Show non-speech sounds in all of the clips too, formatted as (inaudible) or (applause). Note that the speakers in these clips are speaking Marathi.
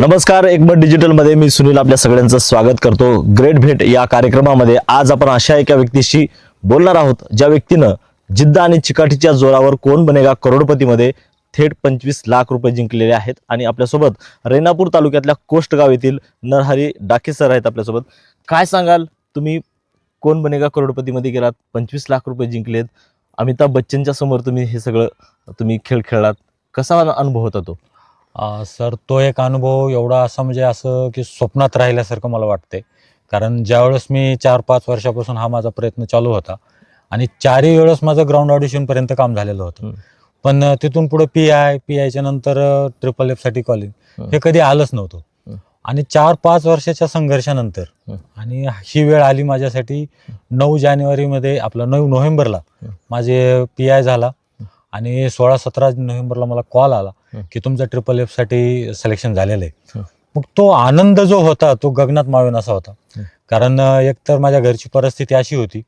नमस्कार एकमत डिजिटलमध्ये मी सुनील आपल्या सगळ्यांचं स्वागत करतो. ग्रेट भेट या कार्यक्रमामध्ये आज आपण अशा एका व्यक्तीशी बोलणार आहोत ज्या व्यक्तीनं जिद्द आणि चिकाटीच्या जोरावर कोण बनेगा करोडपतीमध्ये थेट पंचवीस लाख रुपये जिंकलेले आहेत. आणि आपल्यासोबत रेणापूर तालुक्यातल्या कोष्टगाव येथील नरहरी डाके सर आहेत आपल्यासोबत. काय सांगाल? तुम्ही कोण बनेगा करोडपतीमध्ये गेलात पंचवीस लाख रुपये जिंकलेत. अमिताभ बच्चनच्या समोर तुम्ही हे सगळं तुम्ही खेळ खेळलात. कसा अनुभव होता तो? सर तो एक अनुभव एवढा असा म्हणजे असं की स्वप्नात राहिल्यासारखं मला वाटते कारण ज्यावेळेस मी चार पाच वर्षापासून हा माझा प्रयत्न चालू होता आणि चारही वेळेस माझं ग्राउंड ऑडिशनपर्यंत काम झालेलं होतं. पण तिथून पुढे पी आय पी आयच्या नंतर ट्रिपल एफसाठी कॉलिंग. हे कधी आलंच नव्हतं. आणि चार पाच वर्षाच्या संघर्षानंतर. आणि ही वेळ आली माझ्यासाठी नऊ जानेवारीमध्ये आपलं नऊ नोव्हेंबरला. माझे पी आय झाला आणि सोळा सतरा नोव्हेंबरला मला कॉल आला. की तुमचं ट्रिपल एफसाठी सिलेक्शन झालेलं आहे. मग तो आनंद जो होता तो गगनात मावेन असा होता. कारण एकतर माझ्या घरची परिस्थिती अशी होती.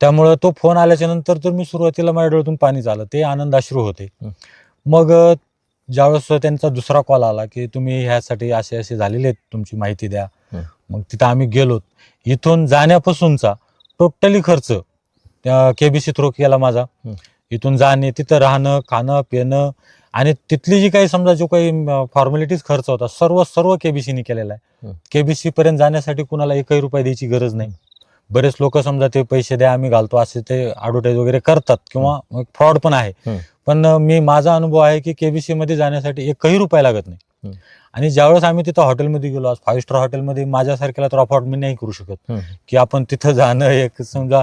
त्यामुळं तो फोन आल्याच्यानंतर तर मी सुरुवातीला माझ्या डोळ्यातून पाणी झालं ते आनंद अश्रू होते. मग ज्यावेळेस त्यांचा दुसरा कॉल आला की तुम्ही ह्यासाठी असे असे झालेले आहेत तुमची माहिती द्या. मग तिथं आम्ही गेलो इथून जाण्यापासूनचा टोटली खर्च त्या केबीसी थ्रू केला माझा. इथून जाणे तिथं राहणं खाणं पिणं आणि तिथली जी काही समजा जो काही फॉर्मॅलिटीज खर्च होता सर्व सर्व केबीसीने केलेला आहे. केबीसी पर्यंत जाण्यासाठी कुणाला एकही रुपये द्यायची गरज नाही बरेच लोक समजा ते पैसे द्या आम्ही घालतो असे ते ॲडव्हर्टाईज वगैरे करतात किंवा फ्रॉड पण आहे. पण मी माझा अनुभव आहे की केबीसी मध्ये जाण्यासाठी एकही रुपया लागत नाही. आणि ज्यावेळेस आम्ही तिथं हॉटेलमध्ये गेलो आज फाईव्ह स्टार हॉटेलमध्ये माझ्यासारख्याला तर अफोर्ड मी नाही करू शकत. की आपण तिथं जाणं एक समजा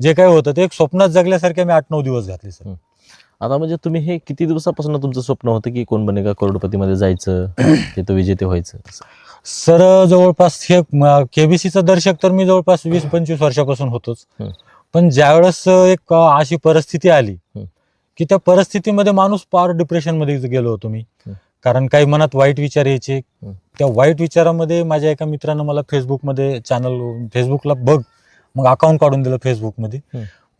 जे काही होतं ते एक स्वप्नात जगल्यासारखे मी आठ नऊ दिवस घातले सर आता म्हणजे तुम्ही हे किती दिवसापासून तुमचं स्वप्न होतं की कोण बनेगा करोडपतीमध्ये जायचं (coughs) तिथं विजेते व्हायचं? सर जवळपास हे केबीसीचं दर्शक तर मी जवळपास वीस पंचवीस वर्षापासून होतोच. पण ज्यावेळेस एक अशी परिस्थिती आली. की त्या परिस्थितीमध्ये माणूस पार डिप्रेशनमध्ये गेलो होतो मी. कारण काही मनात वाईट विचार यायचे. त्या वाईट विचारामध्ये माझ्या एका मित्रानं मला फेसबुकमध्ये चॅनल फेसबुकला बघ मग अकाउंट काढून दिलं फेसबुकमध्ये.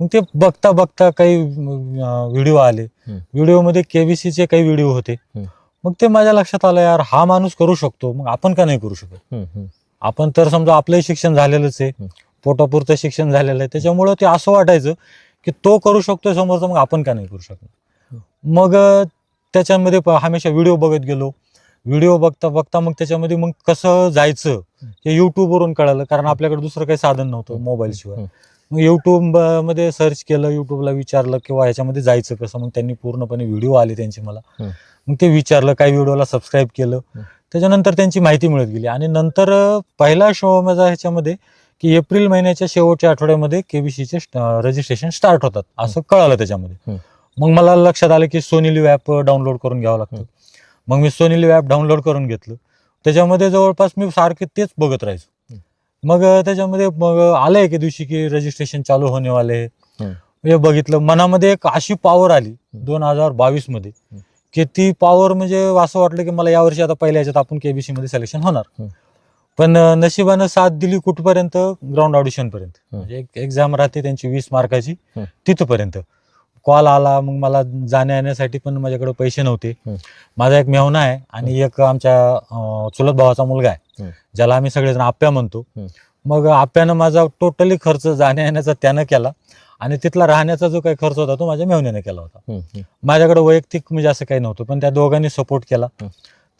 मग ते बघता बघता काही व्हिडिओ आले. व्हिडिओमध्ये केबीसीचे काही व्हिडिओ होते. मग ते माझ्या लक्षात आलं यार हा माणूस करू शकतो मग आपण का नाही करू शकत. आपण तर समजा आपलंही शिक्षण झालेलंच आहे. पोटापुरतं शिक्षण झालेलं आहे त्याच्यामुळं ते असं वाटायचं की तो करू शकतोय समोरचा मग आपण का नाही करू शकणार मग त्याच्यामध्ये हमेशा व्हिडिओ बघत गेलो व्हिडिओ बघता बघता मग त्याच्यामध्ये मग कसं जायचं हे युट्यूबवरून कळालं कारण आपल्याकडे दुसरं काही साधन नव्हतं. मोबाईल शिवाय हं. मग युट्यूबमध्ये सर्च केलं युट्यूबला विचारलं किंवा ह्याच्यामध्ये जायचं कसं मग त्यांनी पूर्णपणे व्हिडिओ आले त्यांचे मला. मग ते विचारलं काही व्हिडिओला सबस्क्राईब केलं. त्याच्यानंतर त्यांची माहिती मिळत गेली आणि नंतर पहिला शो माझा ह्याच्यामध्ये की एप्रिल महिन्याच्या शेवटच्या आठवड्यामध्ये केबीसीचे रजिस्ट्रेशन स्टार्ट होतात असं कळालं त्याच्यामध्ये. मग मला लक्षात आलं की सोनी लिव्ह ॲप डाउनलोड करून घ्यावं लागतं मग मी सोनी लिव्ह ॲप डाउनलोड करून घेतलं त्याच्यामध्ये जवळपास मी सारखे तेच बघत राहायचो मग त्याच्यामध्ये मग आलं एके दिवशी की रजिस्ट्रेशन चालू होणे वाले आहे. हं. बघितलं मनामध्ये एक अशी पॉवर आली दोन हजार बावीसमध्ये. की ती पॉवर म्हणजे असं वाटलं की मला यावर्षी आता पहिल्या याच्यात आपण केबीसी मध्ये सिलेक्शन होणार. पण नशिबानं साथ दिली कुठपर्यंत ग्राउंड ऑडिशन पर्यंत. म्हणजे एक एक्झाम राहते त्यांची वीस मार्काची. तिथपर्यंत कॉल आला मग मला जाण्या येण्यासाठी पण माझ्याकडे पैसे नव्हते. माझा एक मेहना आहे आणि एक आमच्या चुलत भावाचा मुलगा आहे. ज्याला आम्ही सगळेजण आप्या म्हणतो. मग आप्यानं माझा टोटली खर्च जाण्या येण्याचा त्यानं केला आणि तिथला राहण्याचा जो काही खर्च होता तो माझ्या मेहण्याने केला होता. माझ्याकडे वैयक्तिक म्हणजे असं काही नव्हतं पण त्या दोघांनी सपोर्ट केला.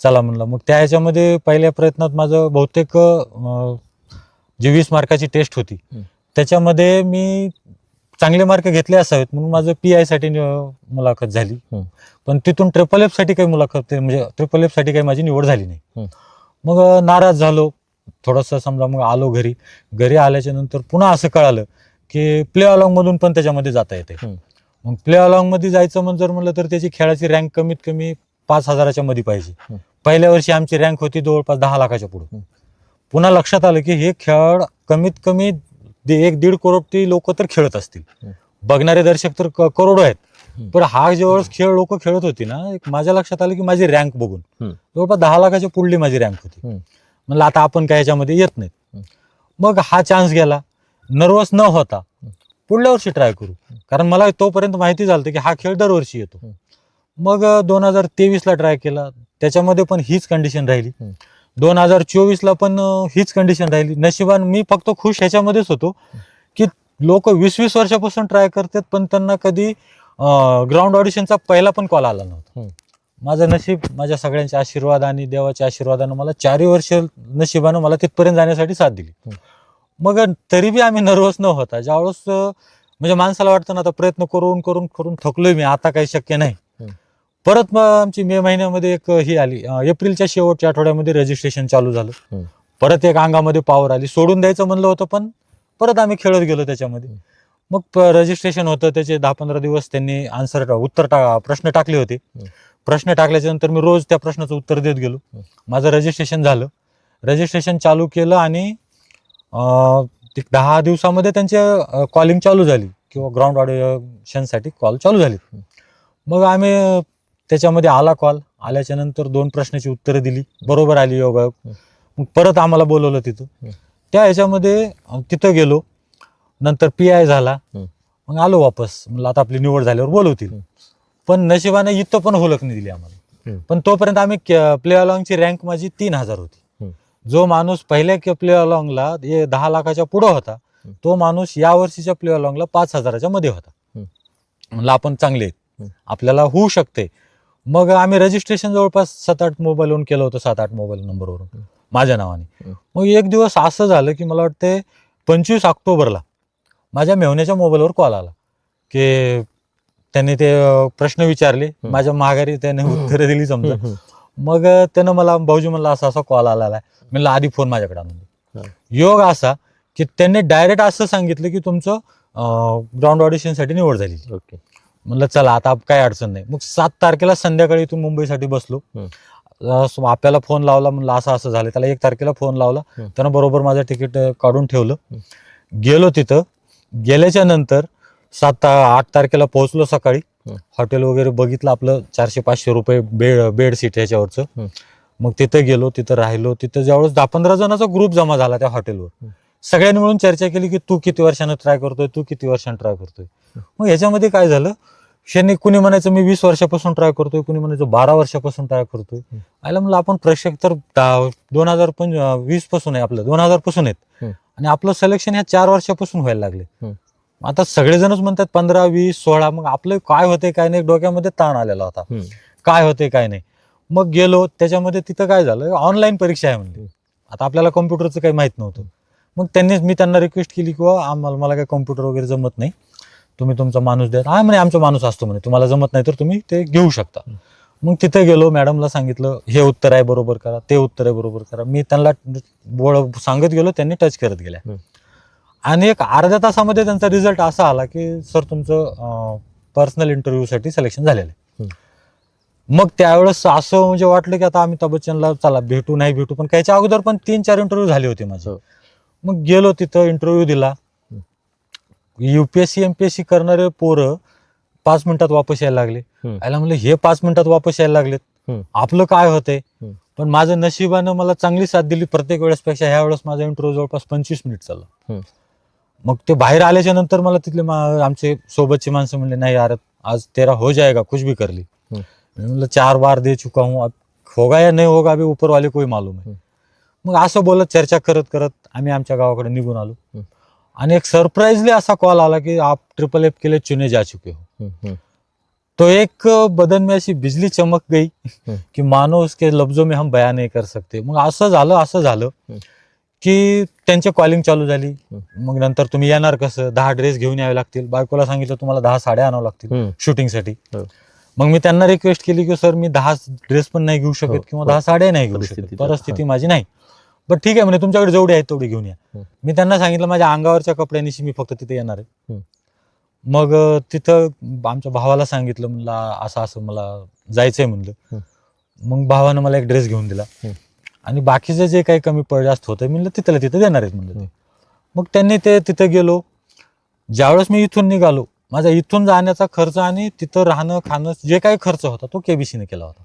चला म्हणलं मग त्या ह्याच्यामध्ये पहिल्या प्रयत्नात माझं बहुतेक जी वीस मार्काची टेस्ट होती. त्याच्यामध्ये मी चांगले मार्क घेतले असावेत म्हणून माझं पी आयसाठी मुलाखत झाली. पण तिथून ट्रिपल एफसाठी काही मुलाखत म्हणजे ट्रिपल एफसाठी काही माझी निवड झाली नाही. मग नाराज झालो थोडंसं समजा मग आलो घरी घरी आल्याच्यानंतर पुन्हा असं कळालं की प्ले अलॉंग मधून पण त्याच्यामध्ये जाता येते. मग प्ले अलॉंगमध्ये जायचं म्हणजे जर म्हणलं तर त्याची खेळाची रँक कमीत कमी पाच हजाराच्या मध्ये पाहिजे. पहिल्या वर्षी आमची रँक होती जवळपास दहा लाखाच्या पुढे. पुन्हा लक्षात आलं की हे खेळ कमीत कमी दे- एक दीड करोड लोक तर खेळत असतील. बघणारे दर्शक तर करोडो आहेत. पण हा ज्यावेळेस खेळ लोक खेळत होती ना एक माझ्या लक्षात आलं की माझी रँक बघून. जवळपास दहा लाखाच्या पुढली माझी रँक होती. म्हणलं आता आपण काय ह्याच्यामध्ये येत. नाहीत मग हा चान्स गेला नर्वस न होता पुढल्या वर्षी ट्राय करू कारण मला तोपर्यंत माहिती झालं की हा खेळ दरवर्षी येतो. मग दोन हजार तेवीसला ट्राय केला त्याच्यामध्ये पण हीच कंडिशन राहिली. दोन हजार चोवीसला पण हीच कंडिशन राहिली नशिबान मी फक्त खुश ह्याच्यामध्येच होतो की लोक वीस वीस वर्षापासून ट्राय करतात पण त्यांना कधी ग्राउंड ऑडिशनचा पहिला पण कॉल आला नव्हता. माझं नशीब माझ्या सगळ्यांच्या आशीर्वाद आणि देवाच्या आशीर्वादानं मला चारही वर्ष नशिबानं मला तिथपर्यंत जाण्यासाठी साथ दिली. मग तरी बी आम्ही नर्वस न होता ज्यावेळेस म्हणजे माणसाला वाटतं ना आता प्रयत्न करून करून करून थकलोय मी आता काही शक्य नाही. परत मग आमची मे महिन्यामध्ये एक ही आली. अं, एप्रिलच्या शेवटच्या आठवड्यामध्ये रजिस्ट्रेशन चालू झालं. हम्म. परत एक अंगामध्ये पॉवर आली. सोडून द्यायचं म्हणलं होतं पण परत आम्ही खेळत गेलो त्याच्यामध्ये. मग रजिस्ट्रेशन होतं. त्याचे दहा पंधरा दिवस त्यांनी आन्सर उत्तर टा प्रश्न टाकले होते. हम्म. प्रश्न टाकल्याच्या नंतर मी रोज त्या प्रश्नाचं उत्तर देत गेलो. हम्म. माझं रजिस्ट्रेशन झालं. रजिस्ट्रेशन चालू केलं आणि अं, दहा दिवसामध्ये त्यांचे कॉलिंग चालू झाली. किंवा ग्राउंड ऑडिशनसाठी कॉल चालू झाली. मग आम्ही त्याच्यामध्ये आला कॉल आल्याच्यानंतर दोन प्रश्नाची उत्तरं दिली बरोबर आली योगा मग परत आम्हाला बोलवलं तिथं. त्या ह्याच्यामध्ये तिथं गेलो नंतर पी आय झाला. मग आलो वापस म्हणलं आता आपली निवड झाल्यावर बोलवतील. पण नशिबाने इथं पण होलक नाही दिली आम्हाला. पण तोपर्यंत आम्ही प्ले अलॉंगची रँक माझी तीन हजार होती. जो माणूस पहिल्या प्ले अलॉंगला दहा लाखाच्या पुढं होता. तो माणूस या वर्षीच्या प्ले अलॉंगला पाच हजाराच्या मध्ये होता. म्हणलं आपण चांगले. आपल्याला होऊ शकते मग आम्ही रजिस्ट्रेशन जवळपास सात आठ मोबाईलवरून केलं होतं सात आठ मोबाईल नंबरवरून. माझ्या नावाने. मग एक दिवस असं झालं की मला वाटते पंचवीस ऑक्टोबरला माझ्या मेहण्याच्या मोबाईलवर कॉल आला. की त्यांनी ते प्रश्न विचारले. माझ्या माघारी त्याने उत्तरं दिली समजा. मग त्यानं मला भाऊजी म्हणला असा असा कॉल आलेला आहे. म्हणलं आधी फोन माझ्याकडे आणून. योग असा की त्यांनी डायरेक्ट असं सांगितलं की तुमचं ग्राउंड ऑडिशनसाठी निवड झाली ओके. म्हणलं चला आता काय अडचण नाही. मग सात तारखेला संध्याकाळी इथून मुंबईसाठी बसलो. अं, आपल्याला फोन लावला म्हणलं असं असं झालं. त्याला एक तारखेला फोन लावला. हम्म. त्यानं बरोबर माझं तिकीट अं, काढून ठेवलं. गेलो तिथं. गेल्याच्यानंतर सात आठ तारखेला पोहोचलो सकाळी. हम्म. हॉटेल वगैरे बघितलं आपलं चारशे पाचशे रुपये बेड बेड सीट ह्याच्यावरचं. हम्म. मग तिथं गेलो तिथं राहिलो. तिथं ज्यावेळेस दहा पंधरा जणांचा ग्रुप जमा झाला त्या हॉटेलवर. हम्म. सगळ्यांनी मिळून चर्चा केली की तू किती वर्षानं ट्राय करतोय तू किती वर्षानं ट्राय करतोय? मग ह्याच्यामध्ये काय झालं? शनी कुणी म्हणायचं मी वीस वर्षापासून ट्राय करतोय कुणी म्हणायचं बारा वर्षापासून ट्राय करतोय. आयला म्हणलं आपण प्रेक्षक तर दोन हजार पंच वीसपासून आहे आपलं दोन हजारपासून आहेत. आणि आपलं सिलेक्शन ह्या चार वर्षापासून व्हायला लागले. आता सगळेजणच म्हणतात पंधरा वीस सोळा मग आपलं काय होते काय नाही डोक्यामध्ये ताण आलेला होता. काय होते काय नाही. मग गेलो त्याच्यामध्ये तिथं काय झालं? ऑनलाईन परीक्षा आहे म्हणजे आता आपल्याला कम्प्युटरचं काही माहीत नव्हतं. मग त्यांनीच मी त्यांना रिक्वेस्ट केली की "बुवा, आम्हाला मला काही कम्प्युटर वगैरे जमत नाही. तुम्ही तुमचा माणूस द्या. हा म्हणे आमचा माणूस असतो म्हणे. तुम्हाला जमत नाही तर तुम्ही ते घेऊ शकता. मग तिथे गेलो मॅडमला सांगितलं हे उत्तर आहे बरोबर करा. ते उत्तर आहे बरोबर करा. मी त्यांना बोळ सांगत गेलो त्यांनी टच करत गेल्या. आणि एक अर्ध्या तासामध्ये त्यांचा रिझल्ट असा आला की सर तुमचं पर्सनल इंटरव्ह्यूसाठी सिलेक्शन झालेलं आहे. मग त्यावेळेस असं म्हणजे वाटलं की आता अमिताभ बच्चनला चला भेटू नाही भेटू. पण त्याच्या अगोदर पण तीन चार इंटरव्ह्यू झाले होते माझे. हो. मग गेलो तिथं इंटरव्ह्यू दिला युपीएससी एमपीएससी करणारे पोरं पाच मिनिटात वापस यायला लागले. यायला म्हणलं हे पाच मिनिटात वापस यायला लागलेत. आपलं काय होतंय. पण माझं नशिबानं मला चांगली साथ दिली प्रत्येक वेळेसपेक्षा ह्या वेळेस माझा इंटरव्ह्यू जवळपास पंचवीस मिनिट चालला. मग ते बाहेर आल्याच्यानंतर मला तिथले आमचे सोबतचे माणसं म्हणले नाही यार आज तेरा हो जाएगा कुछ भी कर ली म्हणलं चार बार दे चुका हूं होगा या नाही होगा अभी ऊपर वाले कोई मालूम है. मग असं बोलत चर्चा करत करत आम्ही आमच्या गावाकडे निघून आलो. आणि एक सरप्राईजली असा कॉल आला की आप ट्रिपल एफ के लिए चुने जा चुके हो. तो एक बदन में ऐसी बिजली चमक गई कि मानो उसके लफ्जों में हम बयान नहीं कर सकते मग असं झालं असं झालं. की त्यांची कॉलिंग चालू झाली. मग नंतर तुम्ही येणार कसं दहा ड्रेस घेऊन यावे लागतील बायकोला सांगितलं तुम्हाला दहा साड्या आणावं लागतील. शूटिंगसाठी हो. मग मी त्यांना रिक्वेस्ट केली की सर मी दहा ड्रेस पण नाही घेऊ शकत किंवा हो. दहा साड्या नाही घेऊ शकत परिस्थिती माझी नाही पण ठीक आहे म्हणजे तुमच्याकडे जेवढी आहेत तेवढी घेऊन या. मी त्यांना सांगितलं माझ्या अंगावरच्या कपड्यांनिशी मी फक्त तिथे येणार आहे. मग तिथं आमच्या भावाला सांगितलं म्हणलं असं असं मला जायचंय म्हणलं मग भावानं मला एक ड्रेस घेऊन दिला. आणि बाकीचं जे काही कमी पड जास्त होतं म्हणलं तिथलं तिथं देणार आहेत म्हणलं. मग त्यांनी ते तिथं गेलो ज्यावेळेस मी इथून निघालो माझा इथून जाण्याचा खर्च आणि तिथं राहणं खाणं जे काही खर्च होता तो केबीसीने केला होता.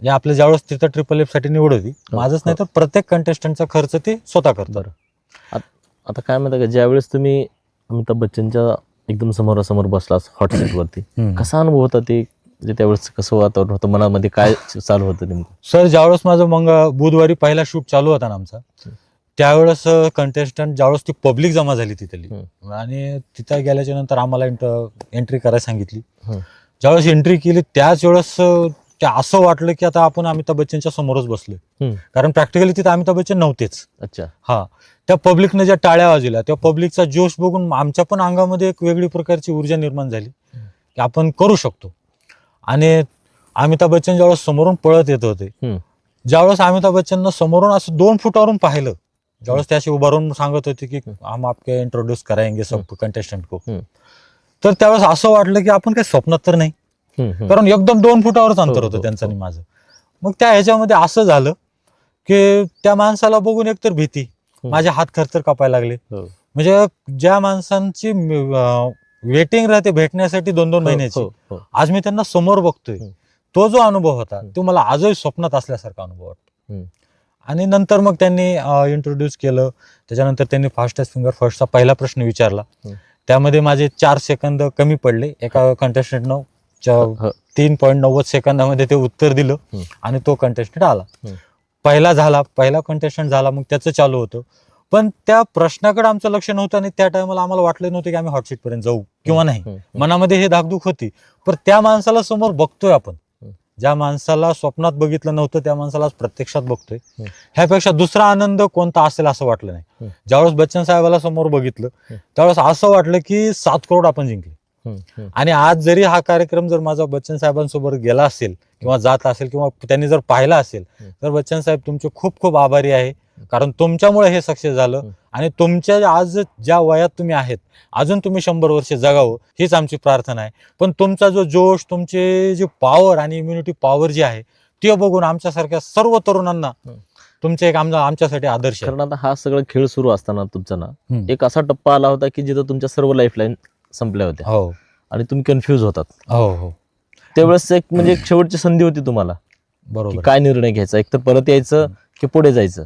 म्हणजे आपल्या ज्यावेळेस तिथं ट्रिपल एफसाठी निवड होती हो, माझंच नाही तर प्रत्येक कंटेस्टंटचा खर्च ते स्वतः करतात बरं. आत- काय म्हणता का ज्यावेळेस तुम्ही अमिताभ बच्चनच्या एकदम समोरासमोर बसलास हॉट सीट वरती हम्म. कसा अनुभव होता ते म्हणजे त्यावेळेस कसं वातावरण होतं मनामध्ये काय चालू होतं नेमकं? सर ज्यावेळेस माझं मग बुधवारी पहिला शूट चालू होता ना आमचा त्यावेळेस कंटेस्टंट ज्यावेळेस ती पब्लिक जमा झाली तिथली. आणि तिथं गेल्याच्यानंतर आम्हाला एंट्री करायला सांगितली. हं. ज्यावेळेस एंट्री केली त्याच वेळेस ते असं वाटलं की आता आपण अमिताभ बच्चनच्या समोरच बसलोय. कारण प्रॅक्टिकली तिथं अमिताभ बच्चन नव्हतेच. अच्छा. हा. त्या पब्लिकने ज्या टाळ्या वाजवल्या त्या पब्लिकचा जोश बघून आमच्या पण अंगामध्ये एक वेगळी प्रकारची ऊर्जा निर्माण झाली की आपण करू शकतो. आणि अमिताभ बच्चन ज्यावेळेस समोरून पळत येत होते. ज्यावेळेस अमिताभ बच्चननं समोरून असं दोन फुटावरून पाहिलं ज्यावेळेस ते असे उभारून सांगत होते की हम आपके इंट्रोड्यूस करायंगे सब कंटेस्टंट को. तर त्यावेळेस असं वाटलं की आपण काही स्वप्नात तर नाही. कारण एकदम दोन फुटावरच अंतर हो, होतं हो, त्यांचं हो. आणि माझं मग त्या ह्याच्यामध्ये असं झालं की त्या माणसाला बघून एकतर भीती. माझे हात खरतर कापायला लागले हो. म्हणजे ज्या माणसांची वेटिंग राहते भेटण्यासाठी दोन दोन महिन्याची हो, हो. आज मी त्यांना समोर बघतोय. तो जो अनुभव होता. तो मला आजही स्वप्नात असल्यासारखा अनुभव वाटतो. आणि नंतर मग त्यांनी इंट्रोड्यूस केलं त्याच्यानंतर त्यांनी फास्टेस्ट फिंगर फर्स्टचा पहिला प्रश्न विचारला. त्यामध्ये माझे चार सेकंद कमी पडले एका कंटेस्टंटनं हो. तीन पॉईंट नव्वद सेकंदामध्ये ते उत्तर दिलं. आणि तो कंटेस्टंट आला. पहिला झाला पहिला कंटेस्टंट झाला मग त्याचं चालू होतं पण त्या प्रश्नाकडे आमचं लक्ष नव्हतं आणि त्या टायमाला आम्हाला वाटलं नव्हतं की आम्ही हॉटशीट पर्यंत जाऊ किंवा नाही. मनामध्ये हे धाकधूक होती पण त्या माणसाला समोर बघतोय आपण. ज्या माणसाला स्वप्नात बघितलं नव्हतं त्या माणसाला प्रत्यक्षात बघतोय. ह्यापेक्षा दुसरा आनंद कोणता असेल असं वाटलं नाही. ज्यावेळेस बच्चन साहेबाला समोर बघितलं. त्यावेळेस असं वाटलं की सात करोड आपण जिंकले. आणि आज जरी हा कार्यक्रम जर माझा बच्चन साहेबांसोबत गेला असेल किंवा जात असेल किंवा त्यांनी जर पाहिला असेल. तर बच्चन साहेब तुमचे खूप खूप आभारी आहे कारण तुमच्यामुळे हे सक्सेस झालं. आणि तुमच्या आज ज्या वयात तुम्ही आहेत अजून तुम्ही शंभर वर्ष जगावं हीच आमची प्रार्थना आहे पण तुमचा जो जोश तुमचे जे पॉवर आणि इम्युनिटी पॉवर जी आहे ते बघून आमच्यासारख्या सर्व तरुणांना. तुमचे एक आमचा आमच्यासाठी आदर्श कारण आता हा सगळा खेळ सुरू असताना तुमचा ना. एक असा टप्पा आला होता की जिथं तुमच्या सर्व लाईफलाईन संपल्या होत्या. हो. आणि तुम्ही कन्फ्युज होतात. हो हो. त्यावेळेस एक म्हणजे एक शेवटची संधी होती तुम्हाला. की बरोबर काय निर्णय घ्यायचा? एक तर परत यायचं की पुढे जायचं?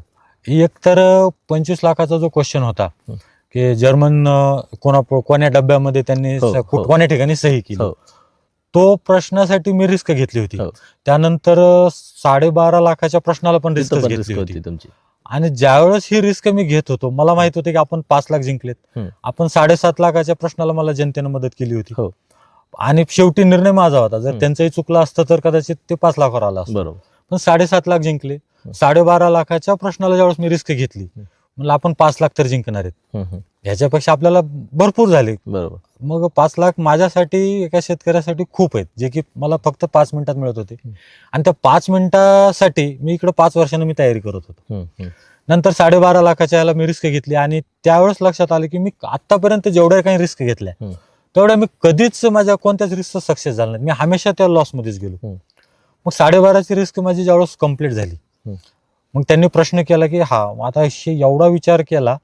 एक तर पंचवीस लाखाचा जो क्वेश्चन होता हं. की जर्मन अं, कोणा कोण्या डब्यामध्ये त्यांनी हो, स- हो. कोण्या ठिकाणी सही केली? हो. तो प्रश्नासाठी मी रिस्क घेतली होती. हो. त्यानंतर अं, साडेबारा लाखाच्या प्रश्नाला पण रिस्क पण घेतली risk होती. होती तुमची. आणि ज्यावेळेस ही रिस्क मी घेत होतो मला माहीत होते की आपण पाच लाख जिंकलेत. आपण साडेसात लाखाच्या प्रश्नाला मला जनतेनं मदत केली होती हो. आणि शेवटी निर्णय माझा होता जर. त्यांचंही चुकलं असतं तर कदाचित ते पाच लाखावर आलं असतं बरोबर पण साडेसात लाख जिंकले. साडेबारा लाखाच्या प्रश्नाला ज्यावेळेस मी रिस्क घेतली. म्हणलं आपण पाच लाख तर जिंकणार आहेत हम्म, हम्म. ह्याच्यापेक्षा आपल्याला भरपूर झाले बरोबर मग पाच लाख माझ्यासाठी एका शेतकऱ्यासाठी खूप आहेत जे की मला फक्त पाच मिनिटात मिळत होते. आणि त्या पाच मिनिटासाठी मी इकडे पाच वर्षानं मी तयारी करत होतो. नंतर साडेबारा लाखाच्या याला मी रिस्क घेतली आणि त्यावेळेस लक्षात आलं की मी आतापर्यंत जेवढ्या काही रिस्क घेतल्या. तेवढ्या मी कधीच माझ्या कोणत्याच रिस्क सक्सेस झाला नाही मी हमेशा त्या लॉसमध्येच गेलो हं. मग साडेबाराची रिस्क माझी ज्यावेळेस कंप्लीट झाली. मग त्यांनी प्रश्न केला की हा आता एवढा विचार केला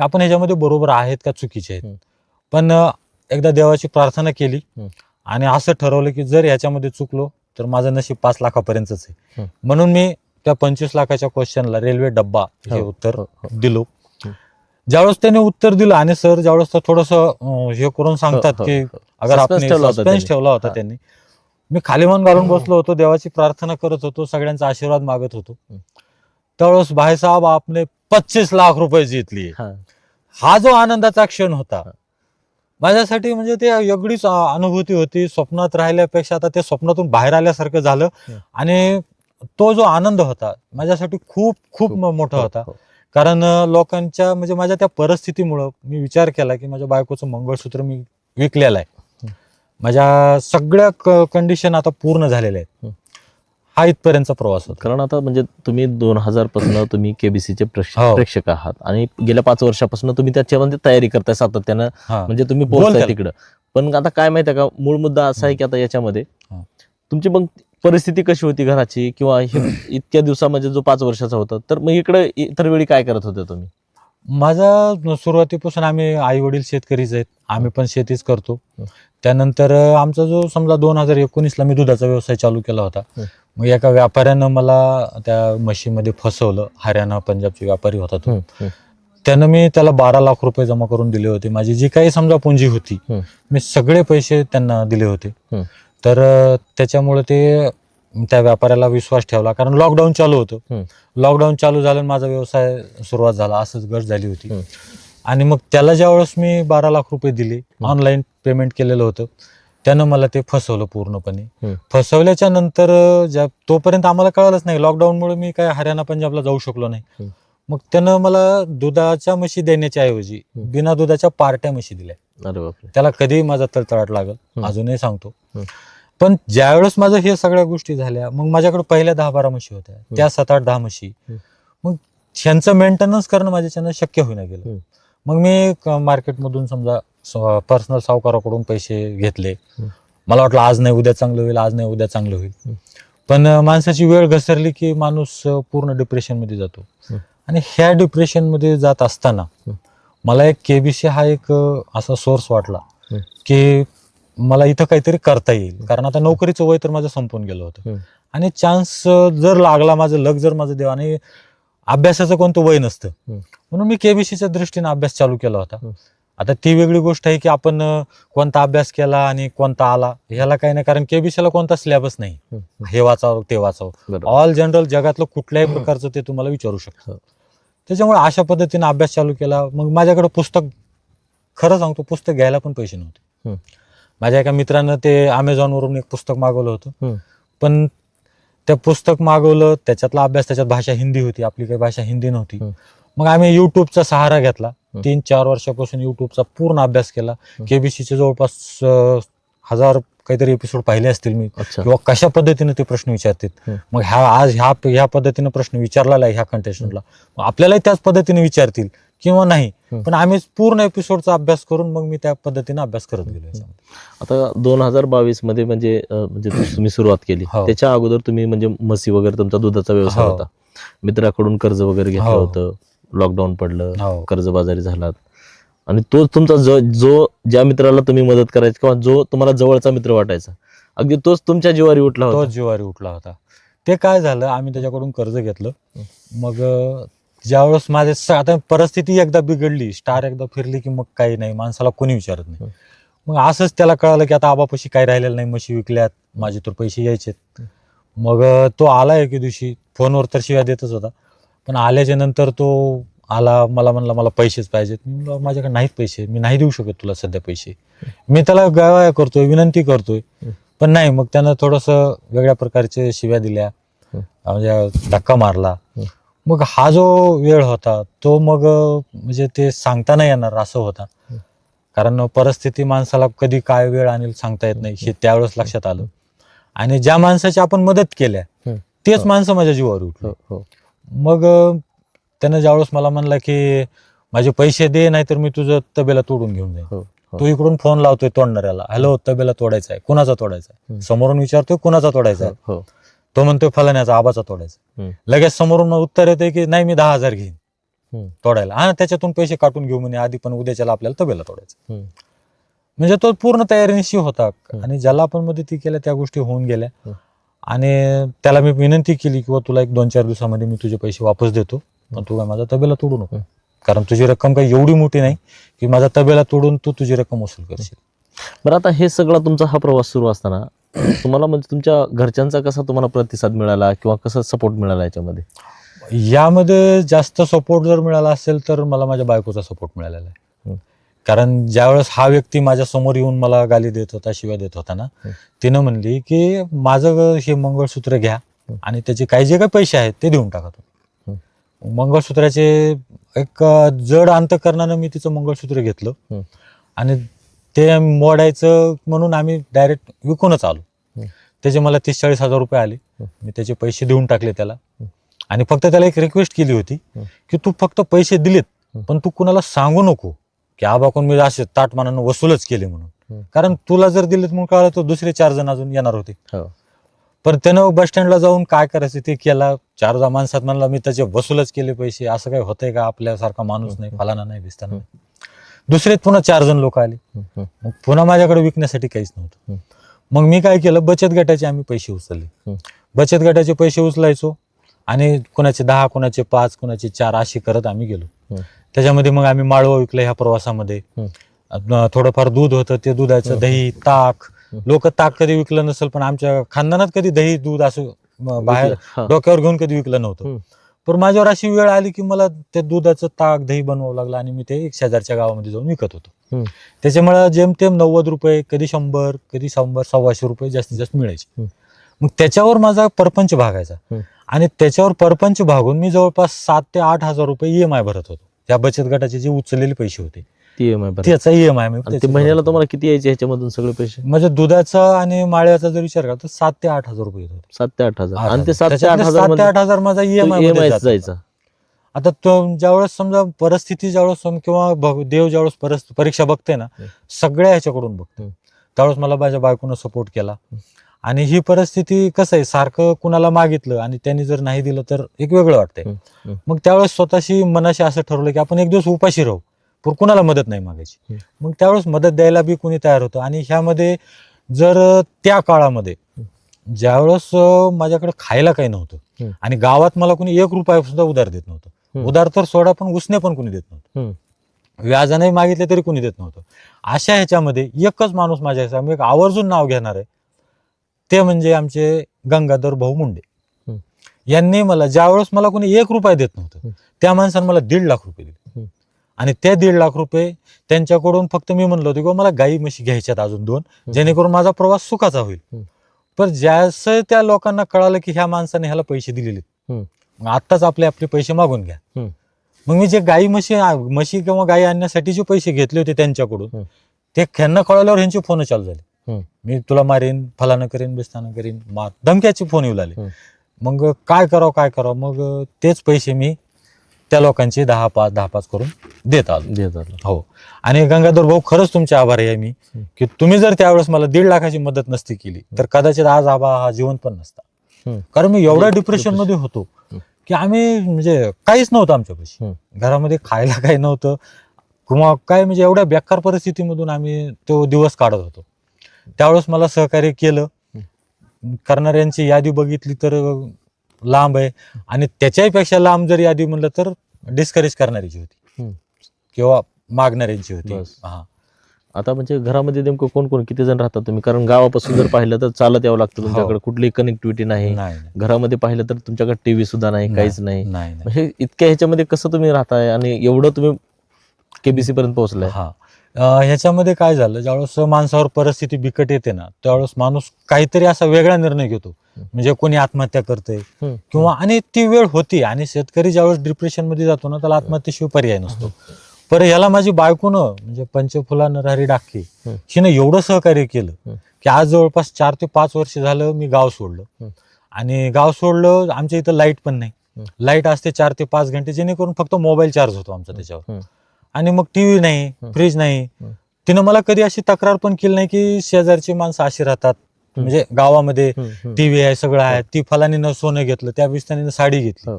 आपण ह्याच्यामध्ये बरोबर आहेत का चुकीचे. आहेत पण एकदा देवाची प्रार्थना केली. आणि असं ठरवलं की जर ह्याच्यामध्ये चुकलो तर माझं नशीब पाच लाखापर्यंतच आहे. म्हणून मी त्या पंचवीस लाखाच्या क्वेश्चनला रेल्वे डब्बा हे हो, उत्तर हो, हो. दिलो. ज्यावेळेस त्याने उत्तर दिलं आणि सर ज्यावेळेस थोडस हे करून सांगतात की. अगर आपण ठेवला होता सस्पेन्स त्यांनी. ठेवला होता. त्यांनी मी खाली मान घालून बसलो होतो देवाची प्रार्थना करत होतो सगळ्यांचा आशीर्वाद मागत होतो. त्यावेळेस भाईसाहेब आपने पच्चीस लाख रुपये जितली हा. हा जो आनंदाचा क्षण होता. माझ्यासाठी म्हणजे ते अ- अनुभूती होती स्वप्नात राहिल्यापेक्षा आता ते स्वप्नातून बाहेर आल्यासारखं झालं. आणि तो जो आनंद होता माझ्यासाठी खूप खूप मोठा हो, होता हो. कारण लोकांच्या म्हणजे माझ्या त्या परिस्थितीमुळं मी विचार केला की माझ्या बायकोचं मंगळसूत्र मी विकलेलं आहे. माझ्या सगळ्या कंडिशन आता पूर्ण झालेल्या आहेत हं. इथपर्यंतचा प्रवास होता कारण आता म्हणजे तुम्ही दोन हजारपासून तुम्ही केबीसीचे हो. प्रेक्षक आहात आणि गेल्या पाच वर्षापासून तुम्ही त्याच्यामध्ये तयारी करताय सातत्यानं हा. म्हणजे तुम्ही बोल पोहोचताय त्याला. तिकडं पण आता काय माहितीये का मूळ मुद्दा असा आहे की आता याच्यामध्ये हा. तुमची मग परिस्थिती कशी होती घराची किंवा हे इतक्या दिवसामध्ये जो पाच वर्षाचा होता तर मग इकडे इतर वेळी काय करत होते तुम्ही माझा सुरुवातीपासून आम्ही आई वडील शेतकरीच आहेत आम्ही पण शेतीच करतो. त्यानंतर आमचा जो समजा दोन हजार एकोणीसला मी दुधाचा व्यवसाय चालू केला होता. मग एका व्यापाऱ्यानं मला त्या म्हशीमध्ये फसवलं हरियाणा पंजाबचे व्यापारी होता तो. त्यानं मी त्याला बारा लाख रुपये जमा करून दिले होते माझी जी काही समजा पुंजी होती. मी सगळे पैसे त्यांना दिले होते. तर त्याच्यामुळे ते त्या व्यापाऱ्याला विश्वास ठेवला कारण लॉकडाऊन चालू होतं. लॉकडाऊन चालू झालं आणि माझा व्यवसाय सुरुवात झाला असंच गट झाली होती. आणि मग त्याला ज्यावेळेस मी बारा लाख रुपये दिले ऑनलाईन पेमेंट केलेलं होतं त्यानं मला ते फसवलं पूर्णपणे. फसवल्याच्या नंतर ज्या तोपर्यंत आम्हाला कळलंच नाही लॉकडाऊनमुळे मी काय हरियाणा पंजाबला जाऊ शकलो नाही. मग त्यानं मला दुधाच्या म्हशी देण्याच्या ऐवजी. बिना दुधाच्या पार्ट्या म्हशी दिल्या त्याला कधीही माझा तळतळाट लागल. अजूनही सांगतो. पण ज्यावेळेस माझं हे सगळ्या गोष्टी झाल्या मग माझ्याकडे पहिल्या दहा बारा म्हशी होत्या त्या सात आठ दहा म्हशी. मग ह्यांचं मेंटेनन्स करणं माझ्याच्यानं शक्य होईना गेलं. मग मी मार्केटमधून समजा पर्सनल सावकाराकडून पैसे घेतले. मला वाटलं आज नाही उद्या चांगलं होईल आज नाही उद्या चांगलं होईल. पण माणसाची वेळ घसरली की माणूस पूर्ण डिप्रेशनमध्ये जातो. आणि ह्या डिप्रेशनमध्ये जात असताना. मला एक केबीसी हा एक असा सोर्स वाटला. की मला इथं काहीतरी करता येईल कारण आता नोकरीचं वय तर माझं संपून गेलं होतं. आणि चान्स जर लागला माझं लग जर माझं देव आणि अभ्यासाचं कोणतं वय नसतं. म्हणून मी केबीसीच्या दृष्टीने अभ्यास चालू केला होता हम्म. आता ती वेगळी गोष्ट आहे की आपण कोणता अभ्यास केला आणि कोणता आला ह्याला काही नाही कारण केबीसीला कोणता स्लॅबच नाही हम्म. हे वाचावं ते वाचावं ऑल जनरल जगातलं कुठल्याही प्रकारचं ते तुम्हाला विचारू शकतं हो. त्याच्यामुळे अशा पद्धतीने अभ्यास चालू केला मग माझ्याकडे पुस्तक खरं सांगतो पुस्तक घ्यायला पण पैसे नव्हते. माझ्या एका मित्रानं ते अमेझॉनवरून एक पुस्तक मागवलं होतं. पण त्या पुस्तक मागवलं त्याच्यातला अभ्यास त्याच्यात भाषा हिंदी होती आपली काही भाषा हिंदी नव्हती. मग आम्ही युट्यूबचा सहारा घेतला तीन चार वर्षापासून युट्यूबचा पूर्ण अभ्यास केला. केबीसीचे जवळपास हजार काहीतरी एपिसोड पाहिले असतील मी किंवा कशा पद्धतीने ते प्रश्न विचारतात हम्म. मग ह्या आज ह्या ह्या पद्धतीने प्रश्न विचारलेला आहे ह्या कंटेस्टला आपल्यालाही त्याच पद्धतीने विचारतील किंवा नाही. पण आम्ही पूर्ण एपिसोडचा अभ्यास करून मग मी त्या पद्धतीने अभ्यास करत गेलो. आता दोन हजार बावीसमध्ये म्हणजे म्हणजे (coughs) तुम्ही सुरुवात केली हो. त्याच्या अगोदर तुम्ही म्हणजे म्हशी वगैरे तुमचा दुधाचा व्यवसाय हो. होता मित्राकडून कर्ज वगैरे घेतलं हो. होतं लॉकडाऊन पडलं हो. कर्जबाजारी झालात. आणि तो तुमचा जो जो ज्या मित्राला तुम्ही मदत करायची किंवा जो तुम्हाला जवळचा मित्र वाटायचा अगदी तोच तुमच्या जिवारी उठला होता. जिवारी उठला होता. ते काय झालं आम्ही त्याच्याकडून कर्ज घेतलं. मग अं, ज्यावेळेस माझे स- आता परिस्थिती एकदा बिघडली स्टार एकदा फिरली की मग काही नाही माणसाला कोणी विचारत नाही. मग असंच त्याला कळालं की आता आबापाशी काही राहिलेलं नाही म्हशी विकल्यात माझे तर पैसे यायचेत. मग अं, तो आला एके दिवशी फोनवर तर शिव्या देतच होता. पण आल्याच्यानंतर तो आला मला म्हणला मला पैसेच पाहिजेत माझ्याकडे नाहीत पैसे मी नाही देऊ शकत तुला सध्या पैसे मी त्याला गावाया करतोय विनंती करतोय. पण नाही मग त्यानं थोडंसं वेगळ्या प्रकारचे शिव्या दिल्या. म्हणजे धक्का मारला. मग हा जो वेळ होता तो मग म्हणजे ते सांगता नाही येणार असं होता. कारण परिस्थिती माणसाला कधी काय वेळ आणेल सांगता येत नाही हे त्यावेळेस लक्षात आलं आणि ज्या माणसाची आपण मदत केल्या. तेच. माणसं माझ्या जीवावर उठली हो, हो. मग त्यानं ज्यावेळेस मला म्हणला की माझे पैसे दे नाहीतर मी तुझं तबेला तोडून घेऊन जाईन हो, हो. तो इकडून फोन लावतोय तोडणाऱ्याला हॅलो तबेला तोडायचा आहे कुणाचा तोडायचा आहे. समोरून विचारतोय कुणाचा तोडायचा आहे हो. तो म्हणतोय फलाण्याचा आबाचा तोडायचा हम्म. लगेच समोरून उत्तर येते की नाही मी दहा हजार घेईन. तोडायला हा त्याच्यातून पैसे काटून घेऊ म्हणे आधी पण उद्याच्याला आपल्याला तबेला तोडायचा हम्म. म्हणजे तो पूर्ण तयारीनिशी होता. आणि ज्याला आपण मदती केल्या त्या गोष्टी होऊन गेल्या हम्म. आणि त्याला मी विनंती केली किंवा तुला एक दोन चार दिवसामध्ये मी तुझे पैसे वापस देतो. पण तू काय माझा तबेला तोडू नको. कारण तुझी रक्कम काही एवढी मोठी नाही की माझा तबेला तोडून तू तुझी रक्कम वसूल करशील. बरं आता हे सगळा तुमचा हा प्रवास सुरू असताना (clears throat) तुम्हाला म्हणजे तुमच्या घरच्यांचा कसा तुम्हाला प्रतिसाद मिळाला किंवा कसा सपोर्ट मिळाला याच्यामध्ये? यामध्ये जास्त सपोर्ट जर मिळाला असेल तर मला माझ्या बायकोचा सपोर्ट मिळालेला आहे. कारण ज्यावेळेस हा व्यक्ती माझ्यासमोर येऊन मला गाली देत होता शिव्या देत होता ना. तिनं म्हणली की माझं हे मंगळसूत्र घ्या. आणि त्याचे काही जे काही पैसे आहेत ते देऊन टाका हम्म. तुम्ही मंगळसूत्राचे एक जड अंतकरणानं मी तिचं मंगळसूत्र घेतलं. आणि ते मोडायचं म्हणून आम्ही डायरेक्ट विकूनच आलो. त्याचे मला तीस चाळीस हजार रुपये आले. मी त्याचे पैसे देऊन टाकले त्याला आणि फक्त त्याला एक रिक्वेस्ट केली होती. की तू फक्त पैसे दिलेत. पण तू कुणाला सांगू नको की आबाकून मी असे ताटमानानं वसूलच केले म्हणून. कारण तुला जर दिलेत म्हणून कळलं तर दुसरे चार जण अजून येणार होते. हो. पण त्यानं बस स्टँडला जाऊन काय करायचं ते केला. चार दहा माणसात म्हणला मी त्याचे वसूलच केले पैसे. असं काही होतंय का? आपल्यासारखा माणूस नाही फलाना नाही दिसताना दुसरे पुन्हा चार जण लोक आले. मग पुन्हा माझ्याकडे विकण्यासाठी काहीच नव्हतं. मग मी काय केलं? बचत गटाचे आम्ही पैसे उचलले. बचत गटाचे पैसे उचलायचो. आणि कुणाचे दहा कुणाचे पाच कुणाचे चार असे करत आम्ही गेलो. त्याच्यामध्ये मग आम्ही माळवं विकलं ह्या प्रवासामध्ये थोडंफार दूध होतं ते दुधाचं. दही ताक. लोक ताक कधी विकलं नसेल पण आमच्या खानदानात कधी दही दूध असं बाहेर. डोक्यावर घेऊन कधी विकलं नव्हतं. पण माझ्यावर अशी वेळ आली की मला त्या दुधाचं ताक दही बनवावं लागलं आणि मी ते एक शेजारच्या गावामध्ये जाऊन विकत होतो. त्याच्यामुळे जेमतेम नव्वद रुपये कधी शंभर कधी शंभर सव्वाशे रुपये जास्तीत जास्त मिळायचे. मग त्याच्यावर माझा परपंच भागायचा. आणि त्याच्यावर परपंच भागून मी जवळपास सात ते आठ हजार रुपये ईएमआय भरत होतो त्या बचत गटाचे जे उचललेले पैसे होते ती भरा. त्याचा ईएमआय ते त्याच्यात महिन्याला तुम्हाला किती यायचे ह्याच्यामधून सगळे पैसे. म्हणजे दुधाचा आणि माळ्याचा जर विचार करा तर सात ते आठ हजार रुपये होते सात ते आठ हजार आणि ते. सात ते आठ हजार सात ते आठ हजार माझा ईएमआय ईएमआय जायचा आता तो ज्यावेळेस समजा परिस्थिती ज्यावेळेस सम- किंवा भग- देव ज्यावेळेस परीक्षा बघते ना हं. सगळ्या ह्याच्याकडून बघते हं. त्यावेळेस मला माझ्या बायकोनं सपोर्ट केला हं. आणि ही परिस्थिती कसं आहे सारखं कुणाला मागितलं आणि त्यांनी जर नाही दिलं तर एक वेगळं वाटतंय. मग त्यावेळेस स्वतःशी मनाशी असं ठरवलं की आपण एक दिवस उपाशी राहू पण कुणाला मदत नाही मागायची. मग त्यावेळेस मदत द्यायला बी कोणी तयार होतं आणि ह्यामध्ये जर त्या काळामध्ये ज्यावेळेस माझ्याकडे खायला काही नव्हतं. आणि गावात मला कोणी एक रुपया सुद्धा उधार देत नव्हतं. उधार तर सोडा पण उसने पण कोणी देत नव्हतं. व्याजाने मागितले तरी कोणी देत नव्हतं अशा ह्याच्यामध्ये एकच माणूस माझ्या मी एक आवर्जून नाव घेणार आहे ते म्हणजे आमचे गंगाधर भाऊ मुंडे हं. यांनी मला ज्यावेळेस मला कोणी एक रुपया देत नव्हतं हं. त्या माणसाने मला दीड लाख रुपये दिले हं. आणि ते दीड लाख रुपये त्यांच्याकडून फक्त मी म्हणलो होतो की मला गाई म्हशी घ्यायच्यात अजून दोन हं. जेणेकरून माझा प्रवास सुखाचा होईल हं. पण जसं त्या लोकांना कळालं की ह्या माणसाने ह्याला पैसे दिलेले हं. आत्ताच आपले आपले पैसे मागून घ्या हं. मग मी जे गाई म्हशी म्हशी किंवा गाई आणण्यासाठी जे पैसे घेतले होते त्यांच्याकडून हं. ते ह्यांना कळवल्यावर ह्यांचे फोन चालू झाले हं. मी तुला मारेन फलानं करेन बिस्तानं करेन मार धमक्याचे फोन येऊ लागले. मग काय करावं काय करावं मग तेच पैसे मी त्या लोकांचे दहा पाच दहा पाच करून देत आलो देत आलं. हो आणि गंगाधर भाऊ खरंच तुमचे आभारी आहे मी. की तुम्ही जर त्यावेळेस मला दीड लाखाची मदत नसती केली तर कदाचित आज आबा हा जिवंत पण नसता. कारण मी एवढ्या Depression. डिप्रेशनमध्ये होतो. की आम्ही म्हणजे काहीच नव्हतं आमच्यापाशी. घरामध्ये खायला काही नव्हतं किंवा काय म्हणजे एवढ्या बेकार परिस्थितीमधून आम्ही तो दिवस काढत होतो त्यावेळेस मला सहकार्य केलं. करणाऱ्यांची यादी बघितली तर लांब आहे. आणि त्याच्याही पेक्षा लांब जर यादी म्हणलं तर डिस्करेज करणारीची होती. हं. किंवा मागणाऱ्यांची होती. हा. आता म्हणजे घरामध्ये नेमकं कोण कोण किती जण राहतात तुम्ही? कारण गावापासून जर पाहिलं तर चालत यावं लागतं तुमच्याकडे. कुठलीही कनेक्टिव्हिटी नाही. घरामध्ये पाहिलं तर तुमच्याकडे टीव्ही सुद्धा नाही काहीच नाही. हे इतक्या ह्याच्यामध्ये कसं तुम्ही राहताय? आणि एवढं तुम्ही केबीसी पर्यंत पोहोचलाय? हा. ह्याच्यामध्ये काय झालं ज्यावेळेस माणसावर परिस्थिती बिकट येते ना त्यावेळेस माणूस काहीतरी असा वेगळा निर्णय घेतो. म्हणजे कोणी आत्महत्या करते. किंवा आणि ती वेळ होती आणि शेतकरी ज्यावेळेस डिप्रेशनमध्ये जातो ना त्याला आत्महत्येशिवाय पर्याय नसतो पर याला माझी बायकोनं म्हणजे पंचफुला नरहरी डाके. हिनं एवढं सहकार्य केलं. की आज जवळपास चार ते पाच वर्ष झालं मी गाव सोडलं. आणि गाव सोडलं आमच्या इथं लाइट पण नाही. लाइट असते चार ते पाच घंटे जेणेकरून फक्त मोबाईल चार्ज होतो आमचा त्याच्यावर. आणि मग टीव्ही नाही. फ्रीज नाही. तिनं मला कधी अशी तक्रार पण केली नाही की शेजारची माणसं अशी राहतात. म्हणजे गावामध्ये. टीव्ही आहे सगळं आहे ती फलानीनं सोनं घेतलं त्या बिस्तानीनं साडी घेतली हो.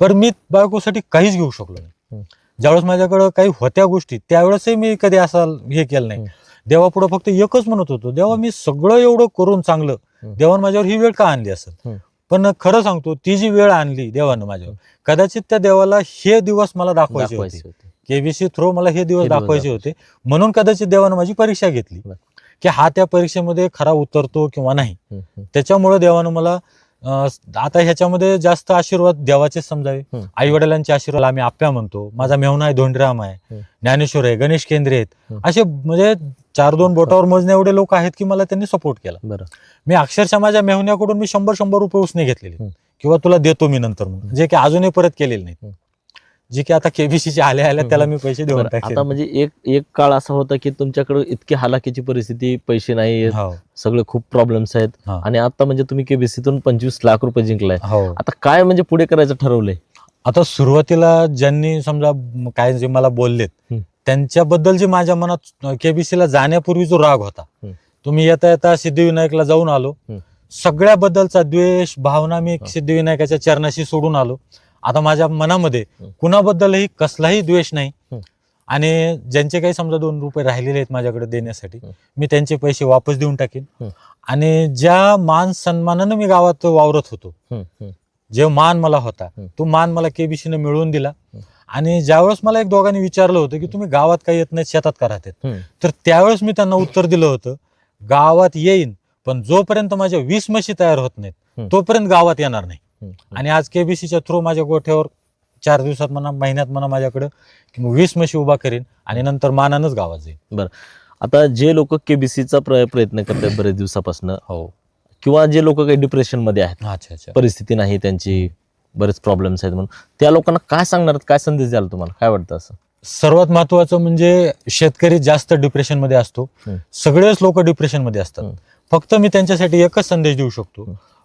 पण मी बायकोसाठी काहीच घेऊ शकलो. नाही ज्यावेळेस माझ्याकडं काही होत्या गोष्टी त्यावेळेसही मी कधी असं हे केलं नाही. देवापुढे फक्त एकच म्हणत होतो देवा मी सगळं एवढं करून चांगलं. देवानं माझ्यावर ही वेळ का आणली असेल. पण खरं सांगतो ती जी वेळ आणली देवानं माझ्यावर कदाचित त्या देवाला हे दिवस मला दाखवायचे होते दाखवायचे होते. केबीसी थ्रो मला हे दिवस दाखवायचे होते म्हणून कदाचित देवानं माझी परीक्षा घेतली. की हा त्या परीक्षेमध्ये खरा उतरतो किंवा नाही. त्याच्यामुळे देवानं मला आता ह्याच्यामध्ये जास्त आशीर्वाद देवाचे समजावे. आई वडिलांचे आशीर्वाद आम्ही आप्या म्हणतो माझा मेहुणा आहे धोंडराम आहे. ज्ञानेश्वर आहे गणेश केंद्रे आहेत. असे म्हणजे चार दोन बोटावर मोजणे एवढे लोक आहेत की मला त्यांनी सपोर्ट केला मी अक्षरशः माझ्या मेहुण्याकडून मी शंभर शंभर रुपये उसने घेतलेले. किंवा तुला देतो मी नंतर म्हणून जे की अजूनही परत केलेले हं. जे की आता केबीसीचे आल्या आल्या त्याला. मी पैसे देऊन बरं, आता म्हणजे एक एक काळ असा होता की तुमच्याकडे इतकी हालाकीची परिस्थिती पैसे नाही हो सगळे खूप प्रॉब्लेम्स आहेत हा. आणि आता म्हणजे तुम्ही केबीसीतून पंचवीस लाख रुपये जिंकलाय हो आता काय म्हणजे पुढे करायचं ठरवलंय आता सुरुवातीला ज्यांनी समजा म- काय जे मला बोललेत हं. त्यांच्याबद्दल जे माझ्या मनात केबीसीला जाण्यापूर्वी जो राग होता हं. तुम्ही येता येता सिद्धिविनायकला जाऊन आलो हं. सगळ्याबद्दलचा द्वेष भावना मी हं. सिद्धिविनायकाच्या चरणाशी सोडून आलो आता माझ्या मनामध्ये. कुणाबद्दलही कसलाही द्वेष नाही. आणि ज्यांचे काही समजा दोन रुपये राहिलेले आहेत माझ्याकडे देण्यासाठी. मी त्यांचे पैसे वापस देऊन टाकेन. आणि ज्या मान सन्मानानं मी गावात वावरत होतो जे मान मला होता. तो मान मला केबीसीनं मिळवून दिला. आणि ज्यावेळेस मला एक दोघांनी विचारलं होतं की तुम्ही गावात काही येत नाही शेतात का राहतात. तर त्यावेळेस मी त्यांना उत्तर दिलं होतं गावात येईन पण जोपर्यंत माझ्या वीस म्हशी तयार होत नाहीत. तोपर्यंत गावात येणार नाही. आणि आज केबीसीच्या थ्रू माझ्या गोठ्यावर चार दिवसात म्हणा महिन्यात म्हणा माझ्याकडं वीस म्हशी उभा करीन आणि नंतर मानानच गावात जाईल आता जे लोक केबीसीचा प्रयत्न करतात (coughs) बरेच दिवसापासून हो. किंवा जे लोक काही डिप्रेशनमध्ये आहेत अच्छा अच्छा. परिस्थिती नाही त्यांची बरेच प्रॉब्लेम्स आहेत म्हणून त्या लोकांना काय सांगणार काय संदेश द्याल तुम्हाला? काय वाटतं असं? सर्वात महत्वाचं म्हणजे शेतकरी जास्त डिप्रेशनमध्ये असतो. सगळेच लोक डिप्रेशनमध्ये असतात. फक्त मी त्यांच्यासाठी एकच संदेश देऊ शकतो.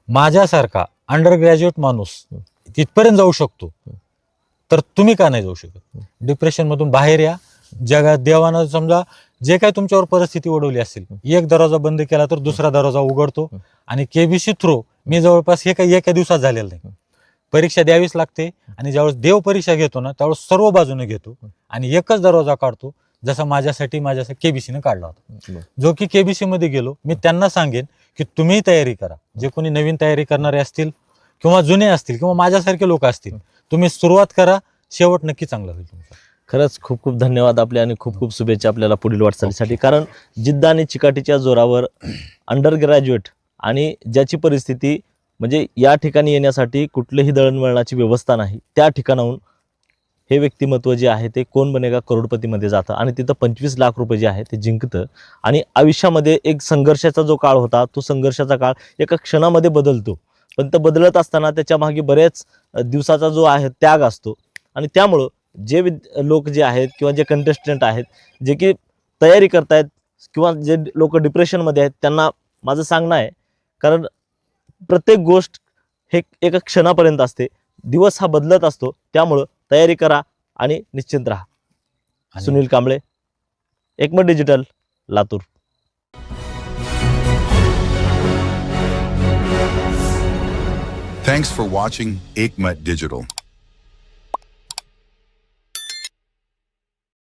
माझ्यासारखा अंडर ग्रॅज्युएट माणूस. तिथपर्यंत जाऊ शकतो. तर तुम्ही का नाही जाऊ शकत? डिप्रेशन मधून बाहेर या. जगात देवानं समजा जे काही तुमच्यावर परिस्थिती ओढवली असेल एक दरवाजा बंद केला तर दुसरा दरवाजा उघडतो. आणि केबीसी थ्रू मी जवळपास हे काही एका दिवसात झालेलं नाही. परीक्षा द्यावीच लागते आणि ज्यावेळेस देव परीक्षा घेतो ना त्यावेळेस सर्व बाजूने घेतो. आणि एकच दरवाजा काढतो जसा माझ्यासाठी माझ्यासाठी केबीसीने काढला होता. जो की केबीसी मध्ये गेलो मी त्यांना सांगेन की तुम्ही तयारी करा. जे कोणी नवीन तयारी करणारे असतील किंवा जुने असतील किंवा माझ्यासारखे लोक असतील तुम्ही सुरुवात करा. शेवट नक्की चांगला होईल तुमचा. खरंच खूप खूप धन्यवाद आपले आणि खूप खूप शुभेच्छा आपल्याला पुढील वाटचालीसाठी. कारण जिद्द आणि चिकाटीच्या जोरावर अंडर ग्रॅज्युएट आणि ज्याची परिस्थिती म्हणजे या ठिकाणी येण्यासाठी कुठलंही दळणवळणाची व्यवस्था नाही त्या ठिकाणाहून हे व्यक्तिमत्व जे आहे ते कोण बनेगा? करोडपतीमध्ये जातं. आणि तिथं पंचवीस लाख रुपये जे आहे ते जिंकतं. आणि आयुष्यामध्ये एक संघर्षाचा जो काळ होता तो संघर्षाचा काळ एका क्षणामध्ये बदलतो. पण तो बदलत असताना त्याच्यामागे बरेच दिवसाचा जो आहे त्याग असतो. आणि त्यामुळं जे विद लोक जे आहेत किंवा जे कंटेस्टंट आहेत जे की तयारी करतायत किंवा जे लोक डिप्रेशनमध्ये आहेत त्यांना माझं सांगणं आहे कारण प्रत्येक गोष्ट हे एका क्षणापर्यंत असते. दिवस हा बदलत असतो. त्यामुळं तयारी करा आणि निश्चिंत राहा Sunil Kamble Ekmat digital Latur Thanks for watching Aikmat Digital.